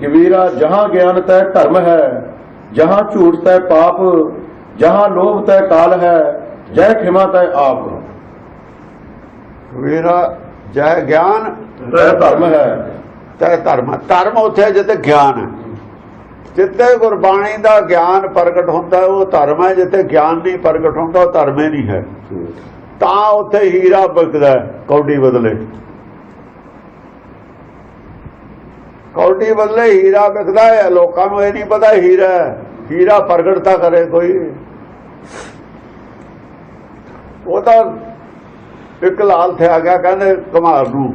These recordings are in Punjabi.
ਕਿ ਵੀਰਾ ਜਹਾਂ ਗਿਆਨ ਤੈ ਧਰਮ ਹੈ ਜਹਾਂ ਝੂਠ ਤੈ ਪਾਪ ਜਹਾਂ ਲੋਭ ਤੈ ਕਾਲ ਹੈ ਜੈ ਖਿਮਾ ਤੈ ਆਪ। ਵੀਰਾ ਜੈ ਗਿਆਨ ਤੈ ਧਰਮ ਹੈ। ਤੈ ਧਰਮ ਧਰਮ ਉੱਥੇ ਜਿੱਥੇ ਗਿਆਨ ਹੈ। ਜਿੱਥੇ ਗੁਰਬਾਣੀ ਦਾ ਗਿਆਨ ਪ੍ਰਗਟ ਹੁੰਦਾ ਉਹ ਧਰਮ ਹੈ। ਜਿੱਥੇ ਗਿਆਨ ਨਹੀਂ ਪ੍ਰਗਟ ਹੁੰਦਾ ਉਹ ਧਰਮ ਹੀ ਨਹੀਂ ਹੈ। ਤਾਂ ਉੱਥੇ ਹੀਰਾ ਵਿਕਦਾ ਹੈ, ਕੌਡੀ ਬਦਲੇ। ਕੌਡੀ ਬਦਲੇ ਹੀਰਾ ਵਿਕਦਾ ਹੈ, ਲੋਕਾਂ ਨੂੰ ਇਹ ਨਹੀਂ ਪਤਾ ਹੀਰਾ ਹੈ। ਹੀਰਾ ਪ੍ਰਗਟਤਾ ਕਰੇ ਕੋਈ। ਉਹ ਤਾਂ ਇੱਕ ਲਾਲ ਥਿਆ ਗਿਆ, ਕਹਿੰਦੇ ਕੁਮਾਰ ਨੂੰ।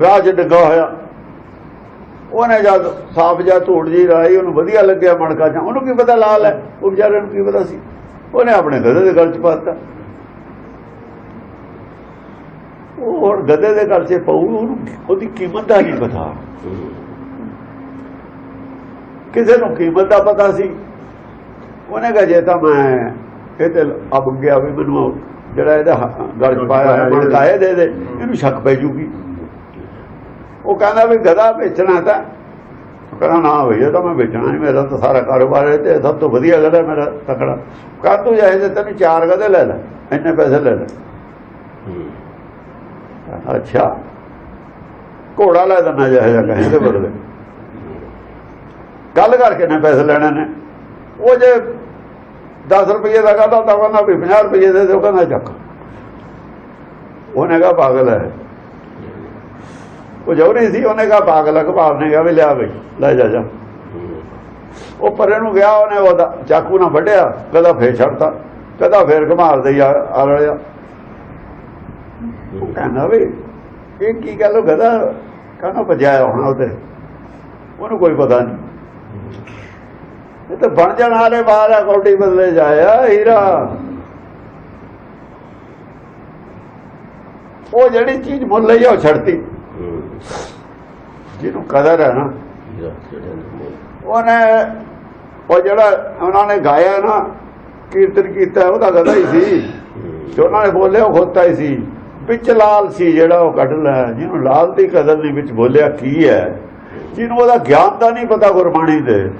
ਰਾਜ ਡਿੱਗਾ ਹੋਇਆ। ਉਹਨੇ ਜਦ ਸਾਫ਼ ਜਾਂ ਧੂੜ ਜੀ ਰਾਈ ਉਹਨੂੰ ਵਧੀਆ ਲੱਗਿਆ ਮਣਕਾ ਜਾਂ ਉਹਨੂੰ ਕੀ ਪਤਾ ਲਾਲ ਹੈ? ਉਹ ਵਿਚਾਰੇ ਨੂੰ ਕੀ ਪਤਾ ਸੀ? ਉਹਨੇ ਆਪਣੇ ਗਧੇ ਦੇ ਗਲ ਚ ਪਾਤਾ ਉਹ ਹੁਣ ਗਧੇ ਦੇ ਗਲ ਚ ਪਾਉ ਉਹਦੀ ਕੀਮਤ ਦਾ ਨਹੀਂ ਪਤਾ? ਕਿਸੇ ਨੂੰ ਕੀਮਤ ਦਾ ਪਤਾ ਸੀ। ਉਹਨੇ ਕਹਾ, ਜੇ ਤਾਂ ਮੈਂ ਇਹ ਤੇ ਅਬ ਗਿਆ ਵੀ ਮੈਨੂੰ ਜਿਹੜਾ ਇਹਦਾ ਗਲ ਪਾਇਆ ਮਣਕਾ ਦੇ ਦੇ, ਇਹਨੂੰ ਸ਼ੱਕ ਪੈ ਜੂਗੀ। ਉਹ ਕਹਿੰਦਾ ਵੀ ਗਧਾ ਵੇਚਣਾ ਤਾਂ। ਉਹ ਕਹਿੰਦਾ, ਨਾ ਹੋਈ ਇਹ ਤਾਂ ਮੈਂ ਵੇਚਣਾ ਨਹੀਂ, ਮੇਰਾ ਤਾਂ ਸਾਰਾ ਕਾਰੋਬਾਰ ਹੈ ਤੇ ਸਭ ਤੋਂ ਵਧੀਆ ਗਧਾ ਮੇਰਾ ਤਕੜਾ। ਕਹ ਤੂੰ ਜਾਏ ਤੇ ਤੈਨੂੰ ਚਾਰ ਗਧੇ ਲੈ ਲੈ, ਇੰਨੇ ਪੈਸੇ ਲੈ ਲੈ। ਅੱਛਾ। ਘੋੜਾ ਲੈ ਦੇਣਾ ਜਾਇਆ ਕਹੇ ਤੇ ਬਦਲੇ। ਗੱਲ ਕਰਕੇ ਨੇ ਪੈਸੇ ਲੈਣੇ ਨੇ। ਉਹ ਜੇ 10 ਰੁਪਏ ਦਾ ਕਹਦਾ ਤਾਂ ਕਹਿੰਦਾ ਵੀ 50 ਰੁਪਏ ਦੇ ਦਿਓ ਕਹਿੰਦਾ ਚੱਕ। ਉਹਨੇ ਕਹਾ, ਪਾਗਲ ਹੈ। ਉਹ ਜੌਰੀ ਸੀ, ਉਹਨੇ ਕਹਾ, ਪਾਗਲ ਹੈ ਕਬਾਬ ਨੇ ਕਿਹਾ ਵੀ ਲਿਆ ਬਈ, ਲੈ ਜਾ ਜਾ। ਉਹ ਪਰੇ ਨੂੰ ਗਿਆ, ਉਹਨੇ ਉਹਦਾ ਚਾਕੂ ਨਾਲ ਵੱਢਿਆ ਕਦਾ ਫੇਰ ਛੱਡਤਾ ਕਦਾ ਫੇਰ ਘਮਾਰ ਦੇ ਆ ਆ ਰਲਿਆ। ਕਹਿੰਦਾ ਵੀ ਇਹ ਕੀ ਗੱਲ ਉਹ ਗਦਾ ਕਹਿੰਦਾ ਭਜਾਇਆ ਹੋਣਾ ਉਹਦੇ? ਉਹਨੂੰ ਕੋਈ ਪਤਾ ਨਹੀਂ। ਇਹ ਤਾਂ ਬਣ ਜਾਣ ਵਾਲੇ ਬਾਹਰ ਆ, ਕੌਡੀ ਬਦਲੇ ਜਾਇਆ ਹੀਰਾ। ਉਹ ਜਿਹੜੀ ਚੀਜ਼ ਮੁੱਲ ਲਈ ਉਹ ਛੱਡਤੀ। ਜਿਹਨੂੰ ਕਦਰ ਹੈ ਨਾ। ਉਹਨੇ, ਉਹ ਜਿਹੜਾ ਉਹਨਾਂ ਨੇ ਗਾਇਆ ਨਾ, ਕੀਰਤਨ ਕੀਤਾ, ਉਹਦਾ ਗਦਾ ਹੀ ਸੀ। ਤੇ ਉਹਨਾਂ ਨੇ ਬੋਲਿਆ, ਉਹ ਖੋਤਾ ਹੀ ਸੀ। ਵਿੱਚ ਲਾਲ ਸੀ ਜਿਹੜਾ ਉਹ ਕੱਢ ਲਿਆ ਜਿਹਨੂੰ ਲਾਲ ਦੀ ਕਦਰ ਨਹੀਂ ਵਿੱਚ ਬੋਲਿਆ ਕੀ ਹੈ? ਜਿਹਨੂੰ ਉਹਦਾ ਗਿਆਨ ਦਾ ਨਹੀਂ ਪਤਾ ਗੁਰਬਾਣੀ ਦੇ।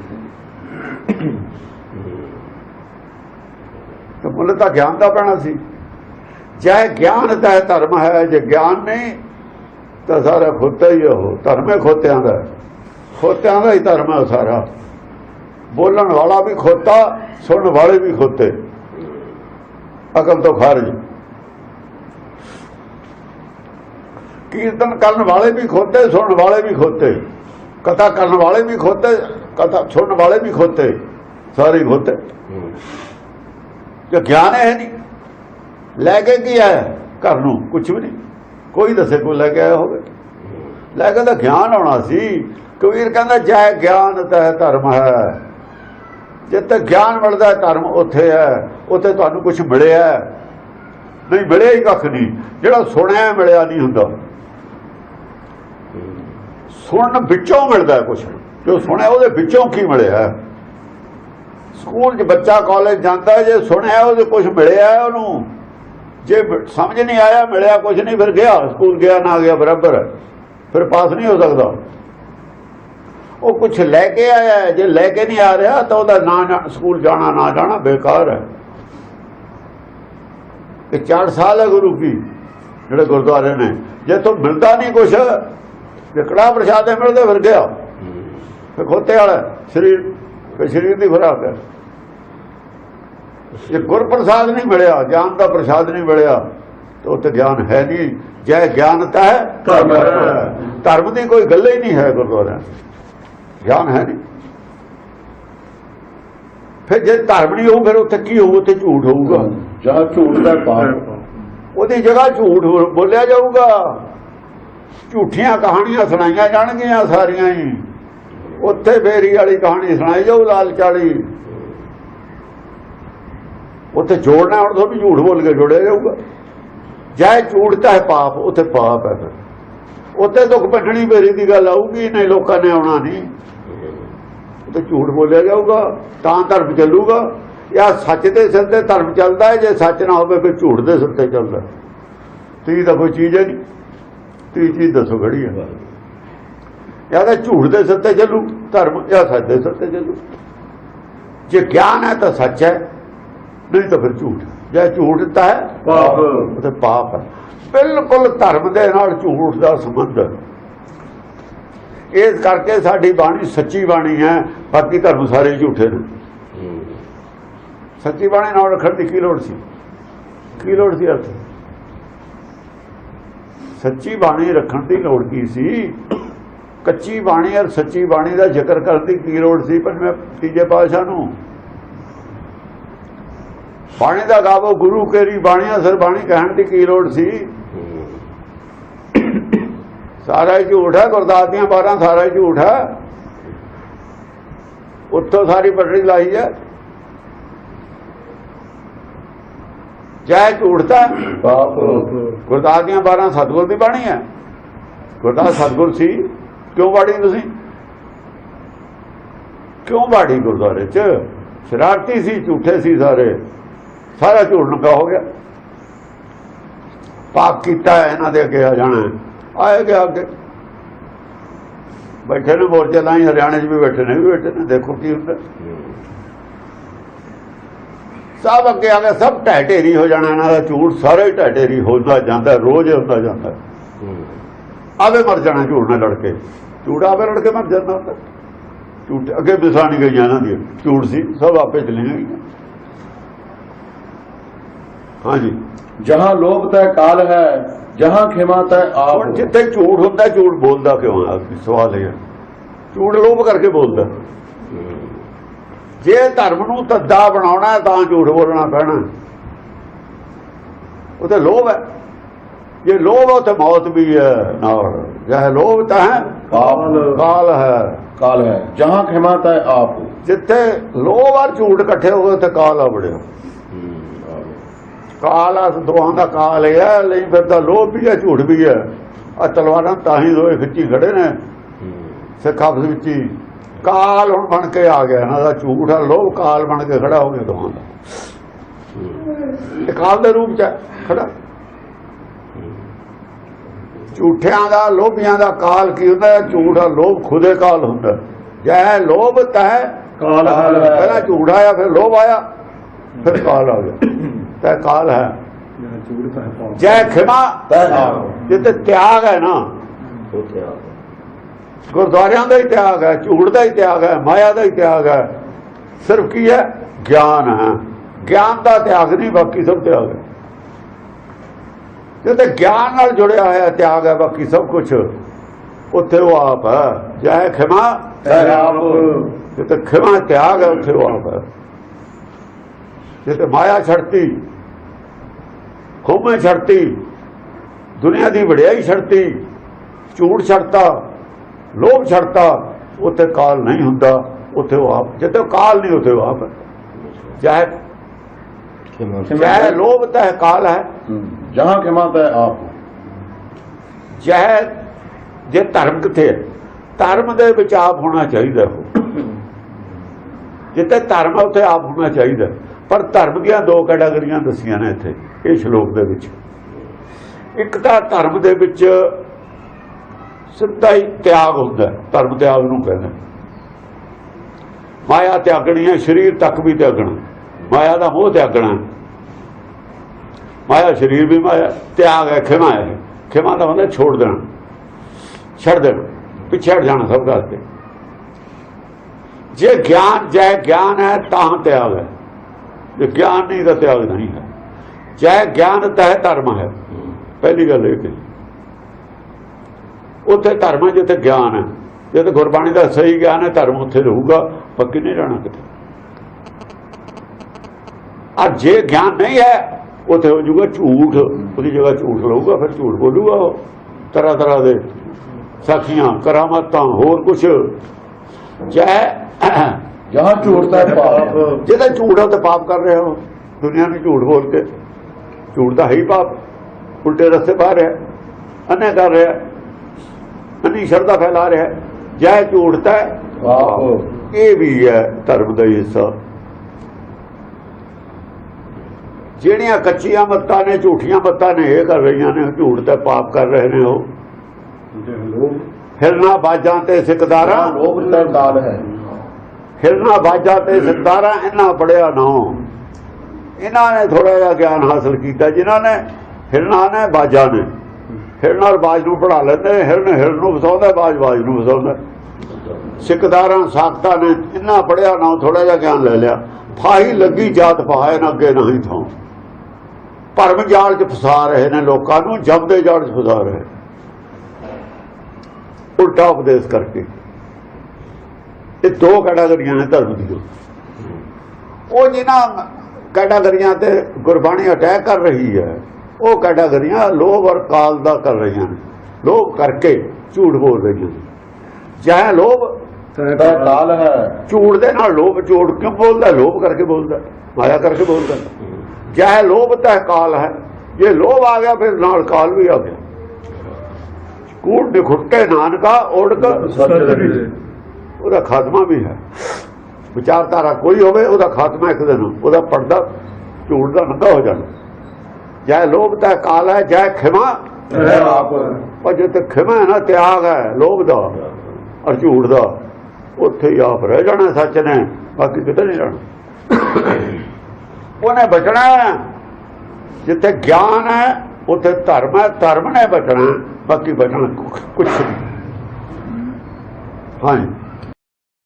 ਤੇ ਮੁੱਲ ਤਾਂ ਗਿਆਨ ਦਾ ਪੈਣਾ ਸੀ। ਜੈ ਗਿਆਨ ਦਾ ਧਰਮ ਹੈ, ਜੇ ਗਿਆਨ ਨਹੀਂ, ਤਾਂ ਸਾਰਾ ਖੋਤਾ ਹੀ ਉਹ। ਧਰਮ ਹੈ ਖੋਤਿਆਂ ਦਾ। ਖੋਤਿਆਂ ਦਾ ਹੀ ਧਰਮ ਹੈ ਸਾਰਾ। ਬੋਲਣ ਵਾਲਾ ਵੀ ਖੋਤਾ, ਸੁਣਨ ਵਾਲੇ ਵੀ ਖੋਤੇ। ਅਕਲ ਤੋਂ ਖਾਰਜ। ਕੀਰਤਨ ਕਰਨ ਵਾਲੇ ਵੀ ਖੋਤੇ, ਸੁਣਨ ਵਾਲੇ ਵੀ ਖੋਤੇ। ਕਥਾ ਕਰਨ ਵਾਲੇ ਵੀ ਖੋਤੇ, ਕਥਾ ਸੁਣਨ ਵਾਲੇ ਵੀ ਖੋਤੇ। ਸਾਰੇ ਖੋਤੇ। ਜੋ ਗਿਆਨ ਹੈ ਨਹੀਂ। ਲੈ ਕੇ ਕੀ ਹੈ? ਘਰ ਨੂੰ ਕੁਝ ਵੀ ਨਹੀਂ। ਕੋਈ ਦੱਸੇ ਕੋਈ ਲੈ ਕੇ ਆਇਆ ਹੋਵੇ। ਲੈ ਕੇ ਤਾਂ ਗਿਆਨ ਆਉਣਾ ਸੀ। ਕਬੀਰ ਕਹਿੰਦਾ, ਜੈ ਗਿਆਨ ਤੈ ਧਰਮ ਹੈ। ਜਿੱਥੇ ਗਿਆਨ ਮਿਲਦਾ ਧਰਮ ਉੱਥੇ ਹੈ। ਉੱਥੇ ਤੁਹਾਨੂੰ ਕੁਝ ਮਿਲਿਆ ਨਹੀਂ, ਮਿਲਿਆ ਹੀ ਕੱਖ ਨਹੀਂ। ਜਿਹੜਾ ਸੁਣਿਆ, ਮਿਲਿਆ ਨਹੀਂ ਹੁੰਦਾ। ਸੁਣਨ ਵਿੱਚੋਂ ਮਿਲਦਾ ਕੁਝ ਜੋ ਸੁਣਿਆ ਉਹਦੇ ਵਿੱਚੋਂ ਕੀ ਮਿਲਿਆ ਸਕੂਲ 'ਚ ਬੱਚਾ ਕਾਲਜ ਜਾਂਦਾ ਜੇ ਸੁਣਿਆ ਉਹਦੇ ਕੁਝ ਮਿਲਿਆ ਉਹਨੂੰ। ਜੇ ਸਮਝ ਨਹੀਂ ਆਇਆ, ਮਿਲਿਆ ਕੁਝ ਨਹੀਂ, ਫਿਰ ਗਿਆ। ਸਕੂਲ ਗਿਆ, ਨਾ ਗਿਆ, ਬਰਾਬਰ। ਫਿਰ ਪਾਸ ਨਹੀਂ ਹੋ ਸਕਦਾ। ਉਹ ਕੁਝ ਲੈ ਕੇ ਆਇਆ ਜੇ ਲੈ ਕੇ ਨਹੀਂ ਆ ਰਿਹਾ, ਤਾਂ ਉਹਦਾ ਨਾ ਨਾ- ਸਕੂਲ ਜਾਣਾ, ਨਾ ਜਾਣਾ ਬੇਕਾਰ ਹੈ। ਇਹ 4 ਸਾਲ ਹੈ ਗੁਰੂ ਕੀ, ਜਿਹੜੇ ਗੁਰਦੁਆਰੇ ਨੇ। ਜੇ ਤੋਂ ਮਿਲਦਾ ਨਹੀਂ ਕੁਝ ਵਿਕੜਾ ਪ੍ਰਸ਼ਾਦੇ ਮਿਲਦੇ ਫਿਰ ਗਿਆ। ਫਿਰ ਖੋਤੇ ਵਾਲਾ ਸਰੀਰ ਫਿਰ ਸਰੀਰ ਦੀ ਖੁਰਾਕ ਹੈ। ਜੇ ਗੁਰ ਪ੍ਰਸਾਦ ਨਹੀਂ ਮਿਲਿਆ ਗਿਆਨ ਦਾ ਪ੍ਰਸਾਦ ਨਹੀਂ ਮਿਲਿਆ ਤਾਂ ਉੱਥੇ ਗਿਆਨ ਹੈ ਨਹੀਂ। ਜੈ ਗਿਆਨਤਾ ਹੈ ਧਰਮ ਹੈ। ਧਰਮ ਦੀ ਕੋਈ ਗੱਲ ਹੀ ਨਹੀਂ ਹੈ ਗੁਰਦੁਆਰਿਆਂ 'ਚ। ਗਿਆਨ ਹੈ ਨਹੀਂ। ਫਿਰ ਜੇ ਧਰਮ ਨਹੀਂ ਹੋਊ ਫਿਰ ਉੱਥੇ ਕੀ ਹੋਊ? ਉੱਥੇ ਝੂਠ ਹੋਊਗਾ। ਜਾਂ ਝੂਠ ਦਾ ਪਾਪ। ਉਹਦੀ ਜਗ੍ਹਾ ਝੂਠ ਬੋਲਿਆ ਜਾਊਗਾ। ਝੂਠੀਆਂ ਕਹਾਣੀਆਂ ਸੁਣਾਈਆਂ ਜਾਣਗੀਆਂ ਸਾਰੀਆਂ ਹੀ। ਉੱਥੇ ਫੇਰੀ ਵਾਲੀ ਕਹਾਣੀ ਸੁਣਾਈ ਜਾਊ ਲਾਲਚ ਵਾਲੀ ਉੱਥੇ ਜੋੜਨਾ, ਹੁਣ ਤੋਂ ਵੀ ਝੂਠ ਬੋਲ ਕੇ ਜੋੜਿਆ ਜਾਊਗਾ। ਜੈ ਝੂਠਤਾ ਹੈ ਪਾਪ, ਉੱਥੇ ਪਾਪ ਹੈ ਫਿਰ। ਉੱਥੇ ਦੁੱਖ ਭੰਡਣੀ ਬੇਰੀ ਦੀ ਗੱਲ ਆਊਗੀ, ਨਹੀਂ ਲੋਕਾਂ ਨੇ ਆਉਣਾ ਨਹੀਂ। ਉੱਥੇ ਝੂਠ ਬੋਲਿਆ ਜਾਊਗਾ, ਤਾਂ ਧਰਮ ਚੱਲੂਗਾ। ਜਾਂ ਸੱਚ ਦੇ ਸਿਰ ਤੇ ਧਰਮ ਚੱਲਦਾ ਹੈ, ਜੇ ਸੱਚ ਨਾ ਹੋਵੇ ਫਿਰ ਝੂਠ ਦੇ ਸਿਰ ਤੇ ਚੱਲਦਾ ਤੀ ਤਾਂ ਕੋਈ ਚੀਜ਼ ਹੈ ਨਹੀਂ। ਤੀ ਚੀਜ਼ ਦੱਸੋ ਖੜੀ ਹੈ ਜਾਂ ਤਾਂ ਝੂਠ ਦੇ ਸਿਰ ਤੇ ਚੱਲੂ ਧਰਮ ਜਾਂ ਸੱਚ ਦੇ ਸਿਰ ਤੇ ਚੱਲੂ। ਜੇ ਗਿਆਨ ਹੈ ਤਾਂ ਸੱਚ ਹੈ ਨਹੀਂ ਤਾਂ ਫਿਰ ਝੂਠ। ਜੇ ਝੂਠ ਤਾਂ ਹੈ ਪਾਪ। ਉਹ ਤੇ ਪਾਪ ਹੈ। ਬਿਲਕੁਲ ਧਰਮ ਦੇ ਨਾਲ ਝੂਠ ਦਾ ਸੰਬੰਧ। ਹੈ ਇਸ ਕਰਕੇ ਸਾਡੀ ਬਾਣੀ ਸੱਚੀ ਬਾਣੀ ਹੈ ਬਾਕੀ ਧਰਮ ਸਾਰੇ ਝੂਠੇ ਨੇ। ਸੱਚੀ ਬਾਣੀ ਨਾਲ ਰੱਖਣ ਦੀ ਕੀ ਲੋੜ ਸੀ? ਕੀ ਲੋੜ ਸੀ ਅਰਥ? ਸੱਚੀ ਬਾਣੀ ਰੱਖਣ ਦੀ ਲੋੜ ਕੀ ਸੀ? ਕੱਚੀ ਬਾਣੀ ਔਰ ਸੱਚੀ ਬਾਣੀ ਦਾ ਜ਼ਿਕਰ ਕਰਨ ਦੀ ਕੀ ਲੋੜ ਸੀ ਪੰਜਵੇਂ ਤੀਜੇ ਪਾਤਸ਼ਾਹ ਨੂੰ? ਬਾਣੀ ਦਾ ਗਾਵੋ, ਗੁਰੂ ਕੇਰੀ ਬਾਣੀਆਂ ਸਰ ਬਾਣੀ ਕਹਿਣ ਦੀ ਕੀ ਲੋੜ ਸੀ? ਸਾਰਾ ਝੂਠ ਹੈ, ਗੁਰਦਾਸ ਦੀਆਂ 12 ਸਾਰਾ ਝੂਠ ਹੈ। ਉੱਥੋਂ ਸਾਰੀ ਪਟੜੀ ਲਾਈ ਹੈ। ਜੈ ਝੂਠਤਾ ਪਾਪ ਗੁਰਦਾਸ ਦੀਆਂ 12 ਸਤਗੁਰ ਦੀ ਬਾਣੀ ਹੈ। ਗੁਰਦਾਸ ਸਤਗੁਰ ਸੀ। ਕਿਉਂ ਬਾੜੀ ਤੁਸੀਂ? ਕਿਉਂ ਬਾੜੀ ਗੁਰਦੁਆਰੇ ਚ? ਸ਼ਰਾਰਤੀ ਸੀ ਝੂਠੇ ਸੀ ਸਾਰੇ। ਸਾਰਾ ਝੂਠ ਨਕਾ ਹੋ ਗਿਆ। ਪਾਪ ਕੀਤਾ ਇਹਨਾਂ ਦੇ ਅੱਗੇ ਆ ਜਾਣਾ ਹੈ। ਆਏਗੇ ਅੱਗੇ। ਬੈਠੇ ਨੇ ਮੋਰਚੇ ਲਾਈ ਹਰਿਆਣੇ 'ਚ ਵੀ ਬੈਠੇ ਨੇ ਵੀ ਬੈਠੇ ਨੇ। ਦੇਖੋ ਕੀ ਹੁੰਦਾ। ਸਭ ਅੱਗੇ ਆ ਗਿਆ ਸਭ ਢਹਿ ਢੇਰੀ ਹੋ ਜਾਣਾ ਇਹਨਾਂ ਦਾ ਝੂਠ ਸਾਰੇ ਢਹਿ ਢੇਰੀ ਹੁੰਦਾ ਜਾਂਦਾ ਰੋਜ਼ ਹੁੰਦਾ ਜਾਂਦਾ। ਆਵੇ ਮਰ ਜਾਣਾ ਝੂਠ ਨਾਲ ਲੜ ਕੇ। ਝੂਠ ਆਵੇ ਲੜ ਕੇ ਮਰ ਜਾਂਦਾ ਝੂਠ ਅੱਗੇ ਨਹੀਂ ਗਈਆਂ ਇਹਨਾਂ ਦੀਆਂ। ਝੂਠ ਸੀ ਸਭ ਆਪੇ ਚਲੀਆਂ ਗਈਆਂ। ਹਾਂਜੀ। ਜਹਾਂ ਲੋਭ ਤੈ ਕਾਲ ਹੈ ਜਹਾਂ ਖਿਮਾ ਤੈ ਆਪ ਜਿੱਥੇ ਝੂਠ ਹੁੰਦਾ ਝੂਠ ਬੋਲਦਾ ਕਿਉਂ ਆ? ਸਵਾਲ ਇਹ ਝੂਠ ਲੋਭ ਕਰਕੇ ਬੋਲਦਾ। ਜੇ ਧਰਮ ਨੂੰ ਧੱਦਾ ਬਣਾਉਣਾ ਹੈ ਤਾਂ ਝੂਠ ਬੋਲਣਾ ਪੈਣਾ। ਉਹ ਤੇ ਲੋਭ ਹੈ। ਜੇ ਲੋਭ ਹੈ ਤਾਂ ਮੌਤ ਵੀ ਹੈ ਨਾਲ। ਜੇ ਲੋਭ ਤਾਂ ਹੈ ਕਾਲ। ਹੈ। ਕਾਲ ਹੈ। ਜਹਾਂ ਖਿਮਾ ਤੈ ਆਪ। ਜਿੱਥੇ ਲੋਭ ਔਰ ਝੂਠ ਇਕੱਠੇ ਹੋ ਗਏ ਤੇ ਕਾਲ ਆ ਬੜਿਆ ਕਾਲ ਆ ਦੋਹਾਂ ਦਾ ਕਾਲ ਹੈ ਲਈ ਫਿਰਦਾ ਲੋਭ ਵੀ ਹੈ ਝੂਠ ਵੀ ਹੈ। ਆ ਤਲਵਾਰਾਂ ਤਾਂ ਹੀ ਦੋਏ ਖਿੱਚੀ ਖੜੇ ਨੇ। ਸਿੱਖ ਆਪਸ ਵਿੱਚ ਹੀ ਕਾਲ ਹੁਣ ਬਣ ਕੇ ਆ ਗਿਆ ਇਹਨਾਂ ਦਾ ਝੂਠ ਆ ਲੋਭ ਕਾਲ ਬਣ ਕੇ ਖੜਾ ਹੋ ਗਿਆ ਦੋਹਾਂ ਦਾ। ਕਾਲ ਦੇ ਰੂਪ ਚ ਖੜਾ। ਝੂਠਿਆਂ ਦਾ ਲੋਭੀਆਂ ਦਾ ਕਾਲ ਕੀ ਹੁੰਦਾ? ਝੂਠ ਆ ਲੋਭ ਖੁਦੇ ਕਾਲ ਹੁੰਦਾ। ਜੈ ਲੋਭ ਤੈ ਕਾਲ ਹੈ। ਪਹਿਲਾਂ ਝੂਠ ਆਇਆ ਫਿਰ ਲੋਭ ਆਇਆ ਫਿਰ ਕਾਲ ਆ ਗਿਆ। ਤੈ ਕਾਲ ਹੈ। ਜੈ ਖਿਮਾ ਜਿੱਤੇ ਤਿਆਗ ਹੈ ਨਾ ਗੁਰਦੁਆਰਿਆਂ ਦਾ ਹੀ ਤਿਆਗ ਹੈ, ਝੂਠ ਦਾ ਹੀ ਤਿਆਗ ਹੈ, ਮਾਇਆ ਦਾ ਹੀ ਤਿਆਗ ਹੈ। ਸਿਰਫ ਕੀ ਹੈ? ਗਿਆਨ ਹੈ। ਗਿਆਨ ਦਾ ਤਿਆਗ ਨਹੀਂ, ਬਾਕੀ ਸਭ ਤਿਆਗ ਹੈ। ਜਿੱਤੇ ਗਿਆਨ ਨਾਲ ਜੁੜਿਆ ਹੋਇਆ ਤਿਆਗ ਹੈ, ਬਾਕੀ ਸਭ ਕੁਝ ਉੱਥੇ ਉਹ ਆਪ ਹੈ। ਜੈ ਖਿਮਾ ਤੈ ਆਪ ਖਿਮਾ ਤਿਆਗ ਹੈ, ਉੱਥੇ ਉਹ ਆਪ ਹੈ। ਜਿੱਤੇ ਮਾਇਆ ਛੜਤੀ ਖੋਮੇ ਛੜਤੀ ਦੁਨੀਆ ਦੀ ਵਡਿਆਈ ਛੜਤੀ ਝੂਠ ਛੜਤਾ ਲੋਭ ਛੜਤਾ ਉੱਥੇ ਕਾਲ ਨਹੀਂ ਹੁੰਦਾ ਉੱਥੇ ਉਹ ਆਪ ਜਿੱਥੇ ਕਾਲ ਨਹੀਂ ਉੱਥੇ ਉਹ ਆਪ ਚਾਹੇ ਚਾਹੇ ਲੋਭ ਤਾਂ ਕਾਲ ਹੈ। ਜਹਾਂ ਖਿਮਾ ਤੈ ਆਪ। ਚਾਹੇ ਜੇ ਧਰਮ ਕਿੱਥੇ ਹੈ ਧਰਮ ਦੇ ਵਿੱਚ ਆਪ ਹੋਣਾ ਚਾਹੀਦਾ ਉਹ। ਜਿੱਥੇ ਧਰਮ ਹੈ ਉੱਥੇ ਆਪ ਹੋਣਾ ਚਾਹੀਦਾ। ਪਰ ਧਰਮ ਦੀਆਂ ਦੋ ਕੈਟਾਗਰੀਆਂ ਦੱਸੀਆਂ ਨੇ ਇੱਥੇ ਇਹ ਸ਼ਲੋਕ ਦੇ ਵਿੱਚ। ਇੱਕ ਤਾਂ ਧਰਮ ਦੇ ਵਿੱਚ ਸਿੱਧਾ ਹੀ ਤਿਆਗ ਹੁੰਦਾ ਧਰਮ ਤਿਆਗ ਨੂੰ ਕਹਿੰਦੇ ਮਾਇਆ ਤਿਆਗਣੀ ਹੈ, ਸਰੀਰ ਤੱਕ ਵੀ ਤਿਆਗਣਾ। ਮਾਇਆ ਦਾ ਮੋਹ ਤਿਆਗਣਾ ਮਾਇਆ ਸਰੀਰ ਵੀ ਮਾਇਆ, ਤਿਆਗ ਹੈ, ਖਿਮਾ ਹੈ। ਖਿਮਾ ਦਾ ਮਤਲਬ ਛੋੜ ਦੇਣਾ, ਛੱਡ ਦੇਣਾ ਪਿੱਛੇ ਹਟ ਜਾਣਾ ਸਭ ਕਰਕੇ ਜੇ ਗਿਆਨ, ਜੈ ਗਿਆਨ ਹੈ, ਤਾਂ ਤਿਆਗ ਹੈ। ਜੇ ਗਿਆਨ ਨਹੀਂ, ਤਾਂ ਤਿਆਗ ਨਹੀਂ ਹੈ। ਜੈ ਗਿਆਨ ਤਹਿ ਧਰਮ ਹੈ। ਪਹਿਲੀ ਗੱਲ ਇਹ ਕਿ ਉੱਥੇ ਧਰਮ ਹੈ ਜਿੱਥੇ ਗਿਆਨ ਹੈ। ਜਿੱਥੇ ਗੁਰਬਾਣੀ ਦਾ ਸਹੀ ਗਿਆਨ ਹੈ ਧਰਮ ਉੱਥੇ ਰਹੂਗਾ। ਪੱਕੀ ਨਹੀਂ ਰਹਿਣਾ ਕਿਤੇ? ਆ ਜੇ ਗਿਆਨ ਨਹੀਂ ਹੈ ਉੱਥੇ ਹੋ ਜਾਊਗਾ ਝੂਠ। ਉਹਦੀ ਜਗ੍ਹਾ ਝੂਠ ਲਊਗਾ ਫਿਰ ਝੂਠ ਬੋਲੂਗਾ ਉਹ। ਤਰ੍ਹਾਂ ਤਰ੍ਹਾਂ ਦੇ ਸਾਖੀਆਂ ਕਰਾਮਾਤਾਂ ਹੋਰ ਕੁਝ ਜੈ ਜਹਾਂ ਝੂਠ ਤੈ ਪਾਪ ਜਿਹਦਾ ਝੂਠ ਆ ਤੇ ਪਾਪ ਕਰ ਰਹੇ ਹੋ ਦੁਨੀਆ ਨੂੰ ਝੂਠ ਬੋਲ ਕੇ। ਝੂਠ ਦਾ ਹੈ ਹੀ ਪਾਪ। ਉਲਟੇ ਰਸਤੇ ਪਾ ਰਿਹਾ ਅੰਨੇ ਕਰ ਰਿਹਾ। ਅੰਨੀ ਸ਼ਰਧਾ ਫੈਲਾ ਰਿਹਾ ਜੈ ਝੂਠ ਤੈ ਪਾਪ ਇਹ ਵੀ ਹੈ ਧਰਮ ਦਾ ਹਿੱਸਾ। ਜਿਹੜੀਆਂ ਕੱਚੀਆਂ ਮੱਤਾਂ ਨੇ ਝੂਠੀਆਂ ਮੱਤਾਂ ਨੇ ਇਹ ਕਰ ਰਹੀਆਂ ਨੇ ਝੂਠ ਤੇ ਪਾਪ ਕਰ ਰਹੇ ਨੇ ਉਹ। ਹਿਰਨਾ ਬਾਜਾਂ ਤੇ ਸਿਕਦਾਰਾਂ। ਲੋਭ ਤੈ ਕਾਲ ਹੈ। ਹਿਰਨਾ ਬਾਜਾਂ ਤੇ ਸਿਕਦਾਰਾਂ ਇਹਨਾਂ ਪੜਿਆ ਨਾ ਇਹਨਾਂ ਨੇ ਥੋੜਾ ਜਿਹਾ ਗਿਆਨ ਹਾਸਲ ਕੀਤਾ। ਜਿਨ੍ਹਾਂ ਨੇ ਹਿਰਨਾ ਨੇ ਬਾਜਾਂ ਨੇ। ਹਿਰਨ ਔਰ ਬਾਜ ਨੂੰ ਪੜਾ ਲੈਂਦੇ ਹਿਰਨ ਹਿਰਨ ਨੂੰ ਫਸਾਉਂਦਾ, ਬਾਜ ਬਾਜ ਨੂੰ ਫਸਾਉਂਦਾ। ਸਿਕਦਾਰਾਂ ਸਾਖਤਾਂ ਨੇ ਇੰਨਾ ਪੜਿਆ ਨਾ ਥੋੜਾ ਜਿਹਾ ਗਿਆਨ ਲੈ ਲਿਆ। ਫਾਹੀ ਲੱਗੀ, ਜਾਤ ਪਹਾਏ ਨਾ ਅੱਗੇ ਨਹੀਂ ਥਾਂ ਭਰਮ ਜਾਲ ਚ ਫਸਾ ਰਹੇ ਨੇ ਲੋਕਾਂ ਨੂੰ ਜਬਦੇ ਜਾਲ ਚ ਫਸਾ ਰਹੇ ਉਲਟਾ ਉਪਦੇਸ਼ ਕਰਕੇ। ਇਹ ਦੋ ਕੈਟਾਗਰੀਆਂ ਨੇ ਧਰਮ ਦੀਆਂ। ਉਹ ਜਿਨ੍ਹਾਂ ਕੈਟਾਗਰੀਆਂ ਤੇ ਗੁਰਬਾਣੀ ਅਟੈਕ ਕਰ ਰਹੀ ਹੈ ਉਹ ਕੈਟਾਗਰੀਆਂ ਲੋਭ ਔਰ ਕਾਲ ਦਾ ਕਰ ਰਹੀਆਂ ਨੇ। ਲੋਭ ਕਰਕੇ ਝੂਠ ਬੋਲ ਰਹੀਆਂ ਨੇ। ਚਾਹੇ ਲੋਭ ਤੈ ਕਾਲ ਹੈ। ਝੂਠ ਦੇ ਨਾਲ ਲੋਭ ਝੂਠ ਕਿਉਂ ਬੋਲਦਾ? ਲੋਭ ਕਰਕੇ ਬੋਲਦਾ ਮਾਇਆ ਕਰਕੇ ਬੋਲਦਾ। ਚਾਹੇ ਲੋਭ ਤਾਂ ਕਾਲ ਹੈ। ਜੇ ਲੋਭ ਆ ਗਿਆ ਫਿਰ ਨਾਲ ਕਾਲ ਵੀ ਆ ਗਿਆ। ਕੂੜ ਦੇ ਖੁੱਟੇ ਨਾਨਕਾ ਓੜਕ ਉਹਦਾ ਖਾਤਮਾ ਵੀ ਹੈ। ਵਿਚਾਰਧਾਰਾ ਕੋਈ ਹੋਵੇ ਉਹਦਾ ਖਾਤਮਾ ਇੱਕ ਦਿਨ ਉਹਦਾ ਪਰਦਾ ਝੂਠ ਦਾ ਨੰਗਾ ਹੋ ਜਾਣਾ। ਚਾਹੇ ਲੋਭ ਤਾਂ ਕਾਲ ਹੈ ਚਾਹੇ ਖਿਮਾ। ਆਪ। ਪਰ ਜੇ ਤੇ ਖਿਮਾ ਨਾ ਤਿਆਗ ਹੈ ਲੋਭ ਦਾ ਔਰ ਝੂਠ ਦਾ। ਉੱਥੇ ਹੀ ਆਪ ਰਹਿ ਜਾਣਾ ਸੱਚ ਨੇ ਬਾਕੀ ਕਿਤੇ ਨਹੀਂ ਜਾਣਾ। ਉਹਨੇ ਬਚਣਾ। ਜਿੱਥੇ ਗਿਆਨ ਹੈ ਉੱਥੇ ਧਰਮ ਹੈ ਧਰਮ ਨੇ ਬਚਣਾ ਬਾਕੀ ਬਚਣਾ ਕੁਛ ਨਹੀਂ। ਹਾਂਜੀ।